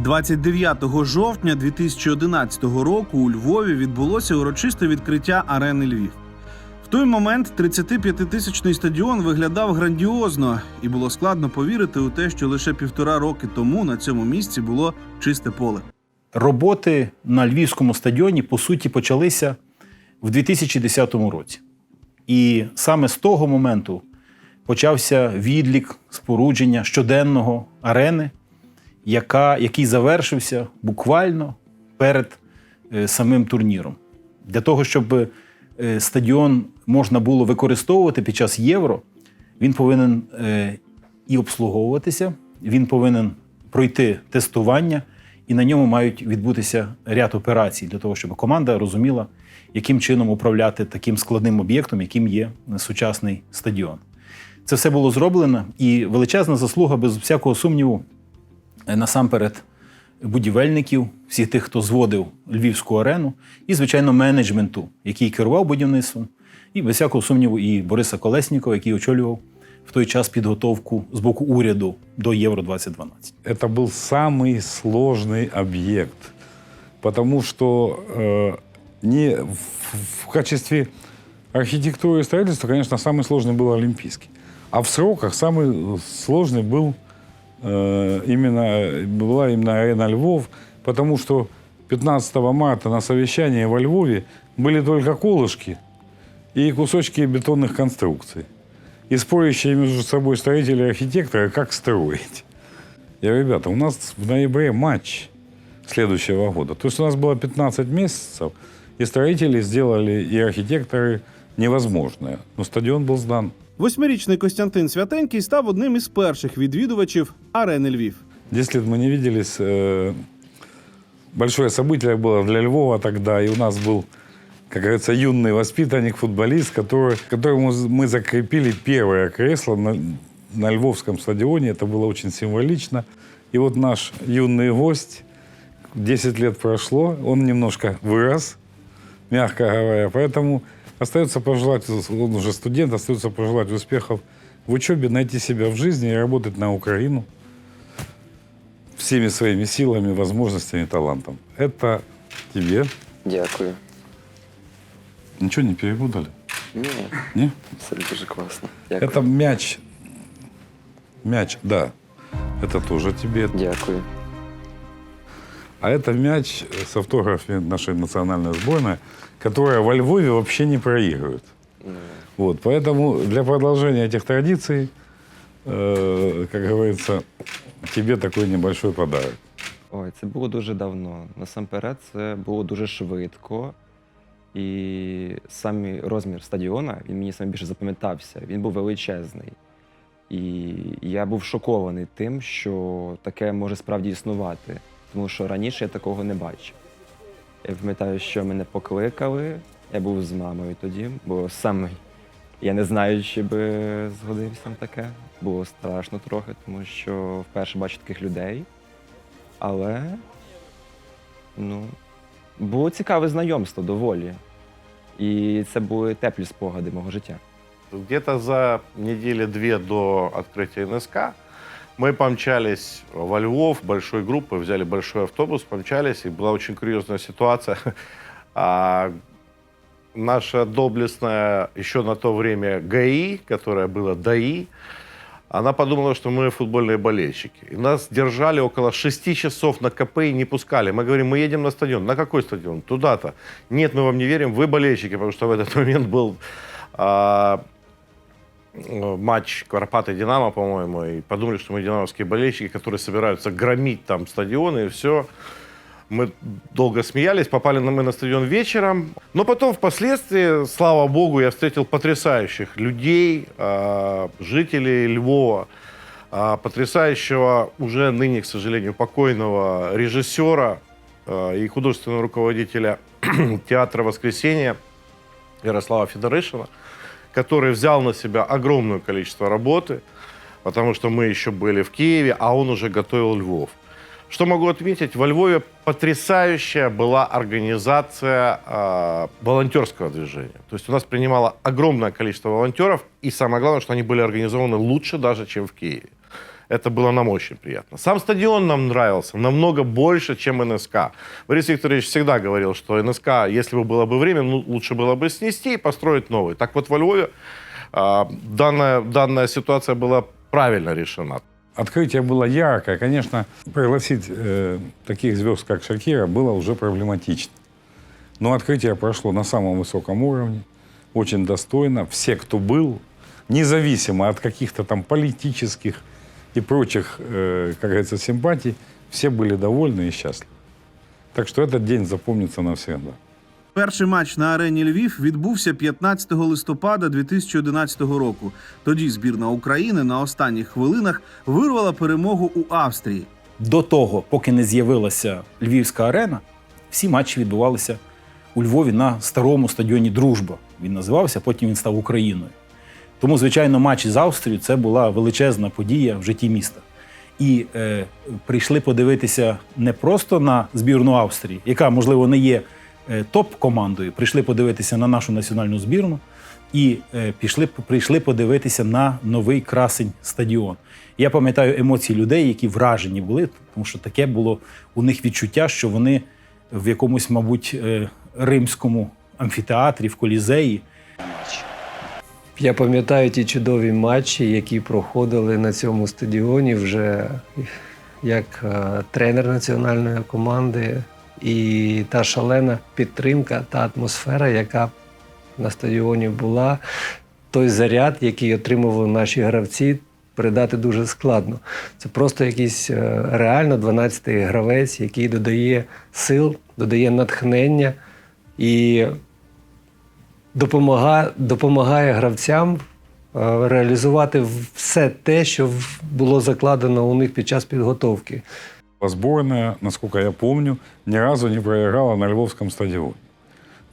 29 жовтня 2011 року у Львові відбулося урочисте відкриття арени Львів. В той момент 35-тисячний стадіон виглядав грандіозно, і було складно повірити у те, що лише півтора роки тому на цьому місці було чисте поле. Роботи на львівському стадіоні по суті почалися в 2010 році. І саме з того моменту почався відлік спорудження щоденного арени, яка, який завершився буквально перед е, самим турніром. Для того, щоб е, стадіон можна було використовувати під час євро, він повинен е, і обслуговуватися, він повинен пройти тестування, і на ньому мають відбутися ряд операцій для того, щоб команда розуміла, яким чином управляти таким складним об'єктом, яким є сучасний стадіон. Це все було зроблено, і величезна заслуга, без всякого сумніву, насамперед будівельників, всіх тих, хто зводив Львівську арену, і, звичайно, менеджменту, який керував будівництвом, і без всякого сумніву, і Бориса Колеснікова, який очолював в той час підготовку з боку уряду до Євро 2012. Это был самый сложный объект, потому что э, не в, в качестве архитектуры и строительства, конечно, самый сложный был Олимпийский. А в сроках самый сложный был Э, именно, была именно арена Львов, потому что 15 марта на совещании во Львове были только колышки и кусочки бетонных конструкций. И спорящие между собой строители и архитекторы, как строить. Я, ребята, у нас в ноябре матч следующего года. То есть у нас было 15 месяцев, и строители сделали, и архитекторы невозможное. Но стадион был сдан. Восьмирічний Костянтин Святенький став одним із перших відвідувачів арени Львів. 10 лет мы не виделись. э, Большое событие было для Львова тогда, и у нас был, как говорится, юный воспитанник, футболист, который, которому мы закрепили первое кресло на, на Львовском стадионе. Это было очень символично. И вот наш юный гость, 10 лет прошло, он немножко вырос, мягко говоря, поэтому остается пожелать, он уже студент, остается пожелать успехов в учебе, найти себя в жизни и работать на Украину всеми своими силами, возможностями, талантом. Это тебе. Дякую. Ничего не перепутали? Ні, Не? це дуже класно. Дякую. Это мяч. Мяч, да. Это тоже тебе. Дякую. А это мяч с автографами нашей национальной сборной, которая во Львове вообще не проигрывает. Вот, поэтому для продолжения этих традиций, э, как говорится, тебе такой небольшой подарок. Ой, це було дуже давно. Насамперед, це було дуже швидко. І сам розмір стадіона він мені саме більше запам'ятався. Він був величезний. І я був шокований тим, що таке може справді існувати. Тому що раніше я такого не бачив. Я пам'ятаю, що мене покликали. Я був з мамою тоді, бо сам я не знаю, чи би згодився на таке. Було страшно трохи, тому що вперше бачу таких людей. Але ну, було цікаве знайомство доволі. І це були теплі спогади мого життя. Где-то за недели две до открытия НСК мы помчались во Львов большой группой, взяли большой автобус, помчались, и была очень курьезная ситуация. А, наша доблестная еще на то время ГАИ, которая была ДАИ, она подумала, что мы футбольные болельщики. И нас держали около шести часов на КП и не пускали. Мы говорим, мы едем на стадион. На какой стадион? Туда-то. Нет, мы вам не верим, вы болельщики, потому что в этот момент был а, матч Карпаты Динамо, по-моему, и подумали, что мы динамовские болельщики, которые собираются громить там стадионы и все. Мы долго смеялись, попали мы на стадион вечером. Но потом, впоследствии, слава богу, я встретил потрясающих людей, а, жителей Львова, а, потрясающего уже ныне, к сожалению, покойного режиссера а, и художественного руководителя театра «Воскресенье» Ярослава Федорышина, который взял на себя огромное количество работы, потому что мы еще были в Киеве, а он уже готовил Львов. Что могу отметить, во Львове потрясающая была организация э, волонтерского движения. То есть у нас принимало огромное количество волонтеров, и самое главное, что они были организованы лучше даже, чем в Киеве. Это было нам очень приятно. Сам стадион нам нравился намного больше, чем НСК. Борис Викторович всегда говорил, что НСК, если бы было бы время, ну, лучше было бы снести и построить новый. Так вот во Львове а, данная, данная ситуация была правильно решена. Открытие было яркое. Конечно, пригласить э, таких звезд, как Шакира, было уже проблематично. Но открытие прошло на самом высоком уровне, очень достойно. Все, кто был, независимо от каких-то там политических и прочих, э, как говорится, симпатий, все были довольны и счастливы. Так что этот день запомнится навсегда. Перший матч на арені Львів відбувся 15 листопада 2011 року. Тоді збірна України на останніх хвилинах вирвала перемогу у Австрії. До того, поки не з'явилася Львівська арена, всі матчі відбувалися у Львові на старому стадіоні Дружба. Він називався, потім він став Україною. Тому, звичайно, матч з Австрією це була величезна подія в житті міста. І е, прийшли подивитися не просто на збірну Австрії, яка, можливо, не є е, топ-командою. Прийшли подивитися на нашу національну збірну і е, пішли, прийшли подивитися на новий красень стадіон. Я пам'ятаю емоції людей, які вражені були, тому що таке було у них відчуття, що вони в якомусь, мабуть, е, римському амфітеатрі, в колізеї. Я пам'ятаю ті чудові матчі, які проходили на цьому стадіоні вже як е, тренер національної команди, і та шалена підтримка, та атмосфера, яка на стадіоні була, той заряд, який отримували наші гравці, передати дуже складно. Це просто якийсь е, реально 12-й гравець, який додає сил, додає натхнення. І допомагає, допомагає гравцям е, реалізувати все те, що в- було закладено у них під час підготовки. Сборная, насколько я помню, ни разу не проиграла на Львовском стадионе.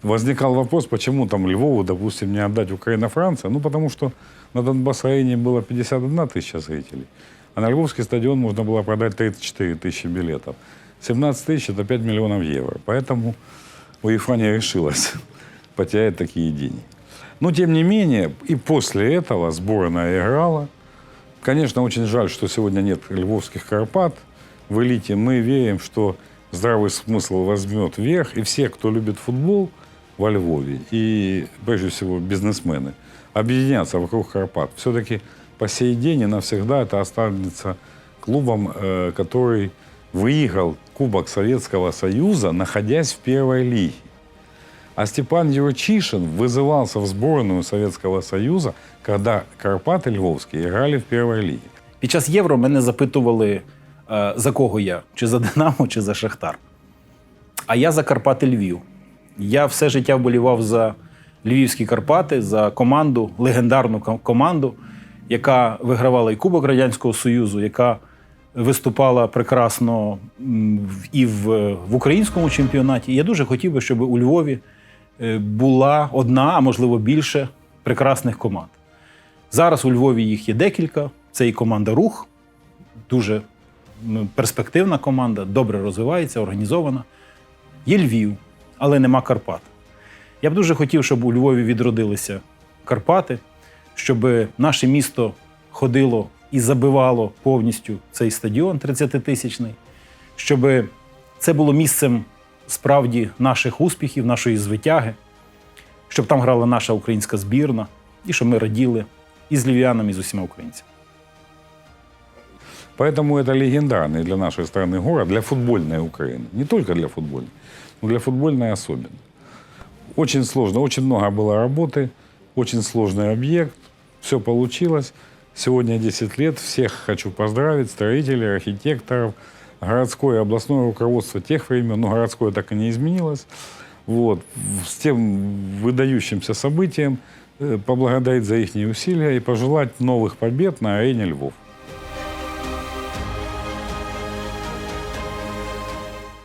Возникал вопрос, почему там Львову, допустим, не отдать Украина-Франция. Ну, потому что на Донбасс-арене было 51 тысяча зрителей, а на Львовский стадион можно было продать 34 тысячи билетов. 17 тысяч – это 5 миллионов евро. Поэтому УЕФА не решилась потерять такие деньги. Но, тем не менее, и после этого сборная играла. Конечно, очень жаль, что сегодня нет львовских Карпат в элите. Мы верим, что здравый смысл возьмет верх, и все, кто любит футбол во Львове, и прежде всего бизнесмены, объединятся вокруг Карпат. Все-таки по сей день и навсегда это останется клубом, э, который выиграл Кубок Советского Союза, находясь в первой лиге. А Степан Юрчишин вызывался в сборную Советского Союза, когда Карпаты Львовские играли в первой лиге. Під час євро мене запитували, е, за кого я: чи за Динамо, чи за Шахтар. А я за Карпати Львів. Я все життя вболівав за Львівські Карпати, за команду, легендарну ко- команду, яка вигравала і Кубок Радянського Союзу, яка виступала прекрасно м, в- і в, в українському чемпіонаті. І я дуже хотів би, щоб у Львові е, була одна, а можливо більше прекрасних команд. Зараз у Львові їх є декілька. Це і команда Рух, дуже перспективна команда, добре розвивається, організована. Є Львів, але нема Карпат. Я б дуже хотів, щоб у Львові відродилися Карпати, щоб наше місто ходило і забивало повністю цей стадіон 30-тисячний, щоб це було місцем справді наших успіхів, нашої звитяги, щоб там грала наша українська збірна, і щоб ми раділи і з львів'янами, і з усіма українцями. Поэтому это легендарный для нашей страны город, для футбольной Украины. Не только для футбольной, но для футбольной особенно. Очень сложно, очень много было работы, очень сложный объект. Все получилось. Сегодня 10 лет. Всех хочу поздравить, строителей, архитекторов, городское и областное руководство тех времен, но городское так и не изменилось. Вот. С тем выдающимся событием э, поблагодарить за их усилия и пожелать новых побед на арене Львов.